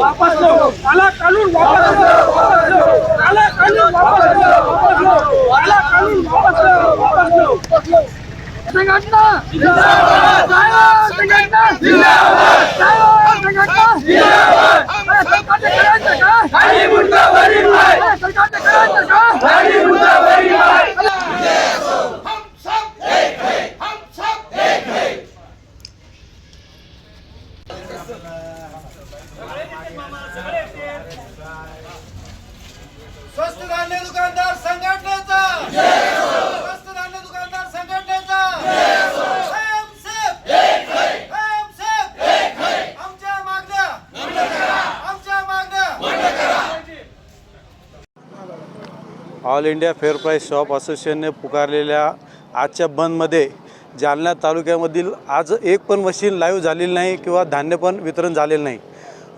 वापस लो काला कानून स्वस्त धान्य दुकानदार संघटनेचा. स्वस्त धान्य दुकानदार संघटनेचा. आमच्या मागण्या. आमच्या मागण्या. All India fair price shop असोसिएशनने पुकारलेल्या आजच्या बंदमध्ये जालना तालुक्यामधील आज एक पण मशीन लाईव्ह झालेली नाही किंवा धान्य पण वितरण झालेलं नाही.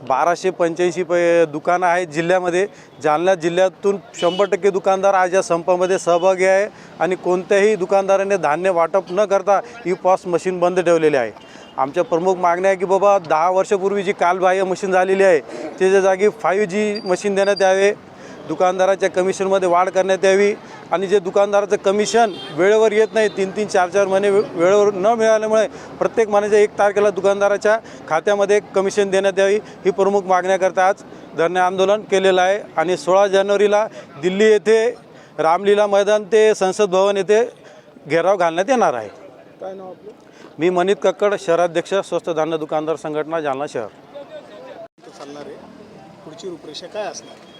बाराशे पंच्याऐंशी प दुकानं आहेत जिल्ह्यामध्ये. जालना जिल्ह्यातून शंभर टक्के दुकानदार आज या संपामध्ये सहभागी आहे आणि कोणत्याही दुकानदाराने धान्य वाटप न करता ही पॉस मशीन बंद ठेवलेली आहे. आमच्या प्रमुख मागण्या आहे की बाबा दहा वर्षापूर्वी जी कालबाह्य मशीन झालेली आहे त्याच्या जागी फाईव्ह जी मशीन देण्यात यावे. दुकानदाराच्या कमिशनमध्ये वाढ करण्यात यावी आणि जे दुकानदाराचं कमिशन वेळेवर येत नाही तीन तीन चार चार महिने वेळेवर न मिळाल्यामुळे प्रत्येक महिन्याच्या एक तारखेला दुकानदाराच्या खात्यामध्ये कमिशन देण्यात यावी ही प्रमुख मागण्याकरता आज धरणे आंदोलन केलेलं आहे. आणि सोळा जानेवारीला दिल्ली येथे रामलीला मैदान ते संसद भवन येथे घेराव घालण्यात येणार आहे. काय नाव आपलं? मी मनित कक्कड शहराध्यक्ष स्वस्त धान्य दुकानदार संघटना जालना शहर. चालणार आहे? पुढची रूपरेषा काय असणार?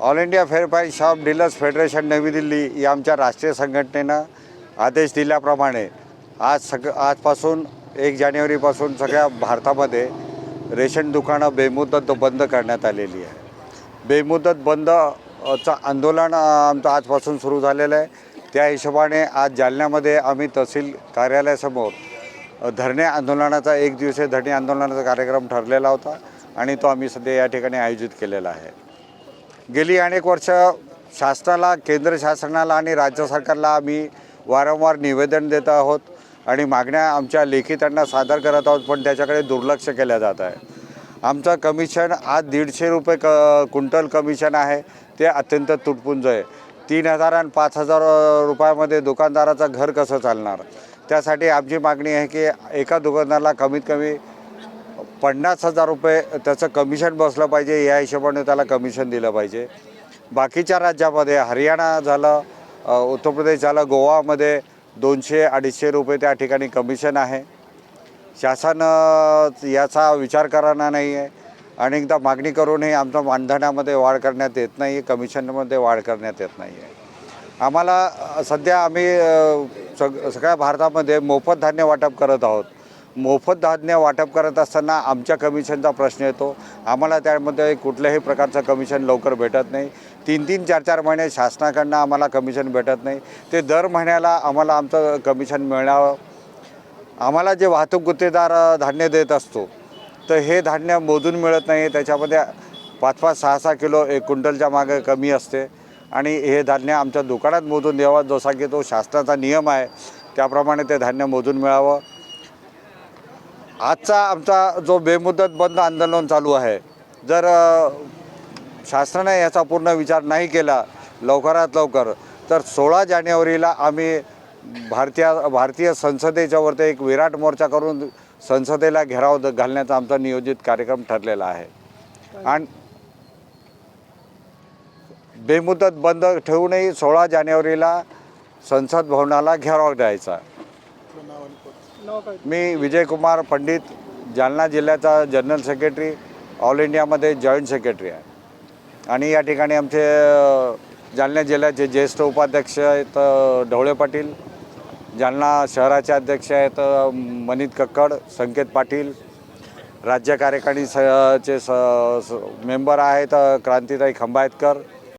All India fair shop dealers federation नवी दिल्ली या आमच्या राष्ट्रीय संघटनेनं आदेश दिल्याप्रमाणे आज सग आजपासून एक जानेवारीपासून सगळ्या भारतामध्ये रेशन दुकानं बेमुदत बंद करण्यात आलेली आहे. बेमुदत बंद चं आंदोलन आमचं आजपासून सुरू झालेलं आहे. त्या हिशोबाने आज जालन्यामध्ये आम्ही तहसील कार्यालयासमोर धरणे आंदोलनाचा एक दिवसीय धरणे आंदोलनाचा कार्यक्रम ठरलेला होता आणि तो आम्ही सध्या या ठिकाणी आयोजित केलेला आहे. गेली अनेक वर्ष शासनाला केंद्र शासनाला आणि राज्य सरकारला आम्ही वारंवार निवेदन देत आहोत आणि मागण्या आमच्या लेखी त्यांना सादर करत आहोत पण त्याच्याकडे दुर्लक्ष केलं जात आहे. आमचं कमिशन आज दीडशे रुपये क क्विंटल कमिशन आहे ते अत्यंत तुटपुंज आहे. तीन हजार आणि पाच हजार रुपयामध्ये दुकानदाराचं घर कसं चालणार? त्यासाठी आमची मागणी आहे की एका दुकानदाराला कमीत कमी पन्नास हजार रुपये त्याचं कमिशन बसलं पाहिजे या हिशोबाने त्याला कमिशन दिलं पाहिजे. बाकीच्या राज्यामध्ये हरियाणा झालं उत्तर प्रदेश झालं गोवामध्ये दोनशे अडीचशे रुपये त्या ठिकाणी कमिशन आहे. शासन याचा विचार करणार नाही आहे अनेकदा मागणी करूनही आमच्या मानधनामध्ये वाढ करण्यात येत नाही आहे कमिशनमध्ये वाढ करण्यात येत नाही आहे आम्हाला सध्या आम्ही सग सगळ्या भारतामध्ये मोफत धान्य वाटप करत आहोत. मोफत धान्य वाटप करत असताना आमच्या कमिशनचा प्रश्न येतो. आम्हाला त्यामध्ये कुठल्याही प्रकारचं कमिशन लवकर भेटत नाही. तीन तीन चार चार महिने शासनाकडनं आम्हाला कमिशन भेटत नाही. ते दर महिन्याला आम्हाला आमचं कमिशन मिळावं. आम्हाला जे वाहतूक गुत्तेदार धान्य देत असतो तर हे धान्य मोजून मिळत नाही. त्याच्यामध्ये पाच पाच सहा सहा किलो एक क्विंटलच्या मागे कमी असते. आणि हे धान्य आमच्या दुकानात मोजून द्यावं जसा की तो शासनाचा नियम आहे त्याप्रमाणे ते धान्य मोजून मिळावं. आजचा आमचा जो बेमुदत बंद आंदोलन चालू आहे जर शासनाने याचा पूर्ण विचार नाही केला लवकरात लवकर तर सोळा जानेवारीला आम्ही भारतीय भारतीय संसदेच्यावरती एक विराट मोर्चा करून संसदेला घेराव द- घालण्याचा आमचा नियोजित कार्यक्रम ठरलेला आहे. आणि बेमुदत बंद ठेवूनही सोळा जानेवारीला संसद भवनाला घेराव द्यायचा. मी विजयकुमार पंडित जालना जिल्ह्याचा जनरल सेक्रेटरी ऑल इंडियामध्ये जॉईंट सेक्रेटरी आहे. आणि या ठिकाणी आमचे जालना जिल्ह्याचे ज्येष्ठ उपाध्यक्ष आहेत ढवळे पाटील जालना शहराचे अध्यक्ष आहेत मनीत मनित कक्कड संकेत पाटील राज्य कार्यकारिणी स चे स स- मेंबर आहेत क्रांतिताई क्रांतीताई खंबायतकर